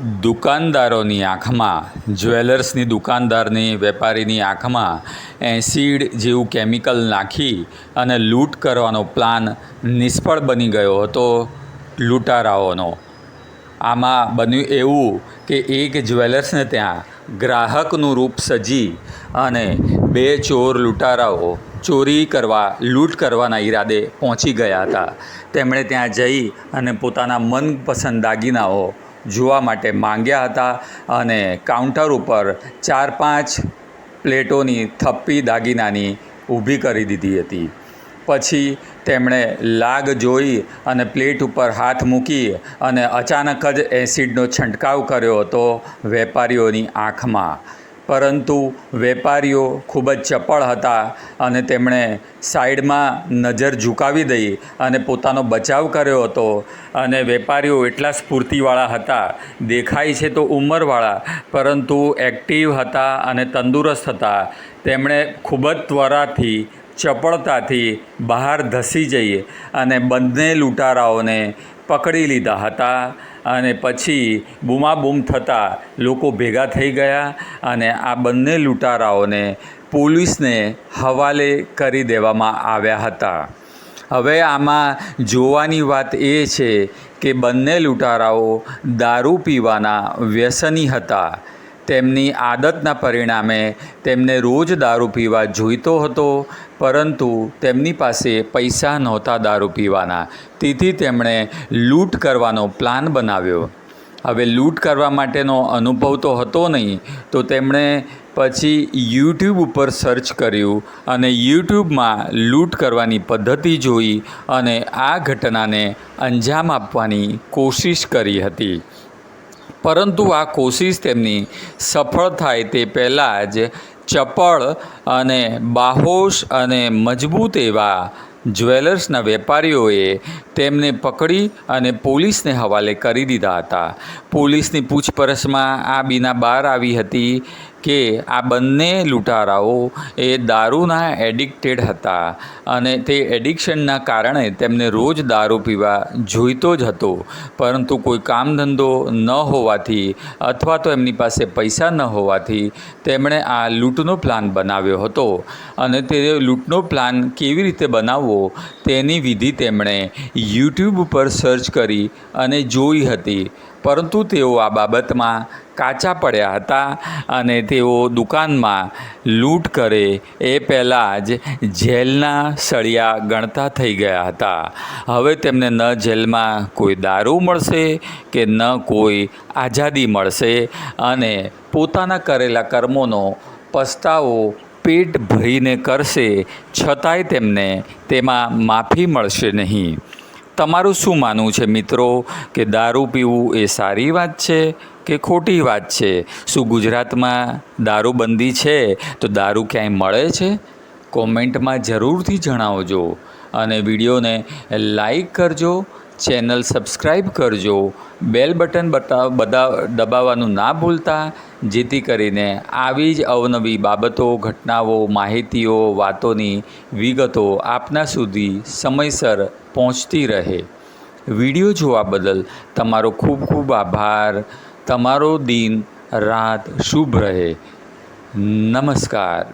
દુકાનદારોની આંખમાં, જ્વેલર્સની દુકાનદારની, વેપારીની આંખમાં એસિડ જેવું કેમિકલ નાખી અને લૂંટ કરવાનો પ્લાન નિષ્ફળ બની ગયો હતો લૂંટારાઓનો. આમાં બન્યું એવું કે એક જ્વેલર્સને ત્યાં ગ્રાહકનું રૂપ સજી અને બે ચોર લૂંટારાઓ ચોરી કરવા, લૂંટ કરવાના ઈરાદે પહોંચી ગયા હતા. તેમણે ત્યાં જઈ અને પોતાના મનપસંદ દાગીનાઓ જોવા માટે માંગ્યા હતા અને કાઉન્ટર ઉપર ચાર પાંચ પ્લેટોની થપ્પી દાગીનાની ઊભી કરી દીધી હતી. પછી તેમણે લાગ જોઈ અને પ્લેટ ઉપર હાથ મૂકી અને અચાનક જ એસિડનો છંટકાવ કર્યો હતો વેપારીઓની આંખમાં. પરંતુ વેપારીઓ ખૂબ જ ચપળ હતા અને તેમણે સાઈડમાં નજર ઝુકાવી દઈ અને પોતાનો બચાવ કર્યો હતો. અને વેપારીઓ એટલા સ્ફૂર્તિવાળા હતા. દેખાય છે તો ઉંમરવાળા, પરંતુ એક્ટિવ હતા અને તંદુરસ્ત હતા. તેમણે ખૂબ જ ત્વરાથી, ચપળતાથી બહાર ધસી જઈ અને બંને લૂંટારાઓને પકડી લીધા હતા. અને પછી બૂમાબૂમ થતાં લોકો ભેગા થઈ ગયા અને આ બંને લૂંટારાઓને પોલીસને હવાલે કરી દેવામાં આવ્યા હતા. હવે આમાં જોવાની વાત એ છે કે બંને લૂંટારાઓ દારૂ પીવાના વ્યસની હતા. તેમની આદતના પરિણામે તેમને રોજ દારૂ પીવા જોઈતો હતો, પરંતુ તેમની પાસે પૈસા નહોતા દારૂ પીવાના. તેથી તેમણે લૂંટ કરવાનો પ્લાન બનાવ્યો. હવે લૂંટ કરવા માટેનો અનુભવ તો હતો નહીં, તો તેમણે પછી યુટ્યુબ ઉપર સર્ચ કર્યું અને યુટ્યુબમાં લૂંટ કરવાની પદ્ધતિ જોઈ અને આ ઘટનાને અંજામ આપવાની કોશિશ કરી હતી. પરંતુ આ કોશિશ તેમની સફળ થાય તે પહેલાં જ ચપળ અને બાહોશ અને મજબૂત એવા જ્વેલર્સના વેપારીઓએ તેમને પકડી અને પોલીસને હવાલે કરી દીધા હતા. પોલીસની પૂછપરછમાં આ બીના બહાર આવી હતી. કે આ બંને લૂંટારાઓ એ દારૂના એડિક્ટેડ હતા અને તે એડિક્શનના કારણે તેમને રોજ દારૂ પીવા જોઈતો જ હતો. પરંતુ કોઈ કામ ધંધો ન હોવાથી અથવા તો એમની પાસે પૈસા ન હોવાથી તેમણે આ લૂંટનો પ્લાન બનાવ્યો હતો. અને તે લૂંટનો પ્લાન કેવી રીતે બનાવવો તેની વિધિ તેમણે યુટ્યુબ પર સર્ચ કરી અને જોઈ હતી. પરંતુ તેઓ આ બાબતમાં કાચા પડ્યા હતા અને તેઓ દુકાનમાં લૂંટ કરે એ પહેલાં જ જેલના સળિયા ગણતા થઈ ગયા હતા. હવે તેમને ન જેલમાં કોઈ દારૂ મળશે કે ન કોઈ આઝાદી મળશે અને પોતાના કરેલા કર્મોનો પસ્તાવો પેટ ભરીને કરશે છતાંય તેમને તેમાં માફી મળશે નહીં. તમારું શું માનવું છે મિત્રો કે દારૂ પીવું એ સારી વાત છે? કે ખોટી વાત છે? શું ગુજરાતમાં દારૂબંધી છે? તો દારૂ ક્યાંય મળે છે? કોમેન્ટમાં જરૂરથી જણાવજો અને વિડીયોને લાઈક કરજો, ચેનલ સબસ્ક્રાઈબ કરજો, બેલ બટન બતા, બધા, દબાવવાનું ના ભૂલતા, જેથી કરીને આવી જ અવનવી બાબતો, ઘટનાઓ, માહિતીઓ, વાતોની વિગતો આપના સુધી સમયસર પહોંચતી રહે. વીડિયો જોવા બદલ તમારો ખૂબ ખૂબ આભાર. તમારો દિન રાત શુભ રહે. નમસ્કાર.